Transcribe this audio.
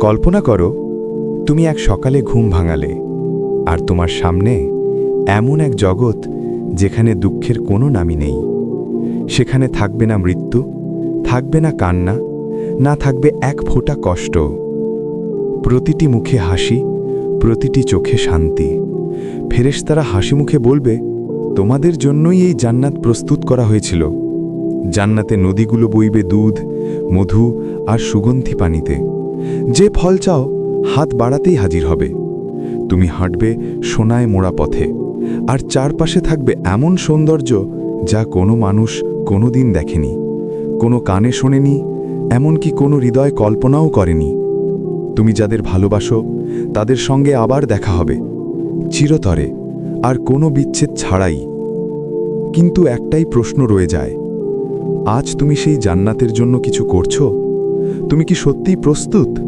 কল্পনা করো, তুমি এক সকালে ঘুম ভাঙালে, আর তোমার সামনে এমন এক জগৎ যেখানে দুঃখের কোনো নামই নেই। সেখানে থাকবে না মৃত্যু, থাকবে না কান্না, না থাকবে এক ফোঁটা কষ্ট। প্রতিটি মুখে হাসি, প্রতিটি চোখে শান্তি। ফেরেশতারা হাসি মুখে বলবে, তোমাদের জন্যই এই জান্নাত প্রস্তুত করা হয়েছিল। জান্নাতে নদীগুলো বইবে দুধ, মধু আর সুগন্ধি পানিতে। যে ফল চাও, হাত বাড়াতেই হাজির হবে। তুমি হাঁটবে সোনায় মোড়া পথে, আর চারপাশে থাকবে এমন সৌন্দর্য যা কোনো মানুষ কোনো দিন দেখেনি, কোনো কানে শোনেনি, এমনকি কোনো হৃদয় কল্পনাও করেনি। তুমি যাদের ভালোবাসো, তাদের সঙ্গে আবার দেখা হবে, চিরতরে, আর কোনো বিচ্ছেদ ছাড়াই। কিন্তু একটাই প্রশ্ন রয়ে যায়, আজ তুমি সেই জান্নাতের জন্য কিছু করছ? তুমি কি সত্যিই প্রস্তুত?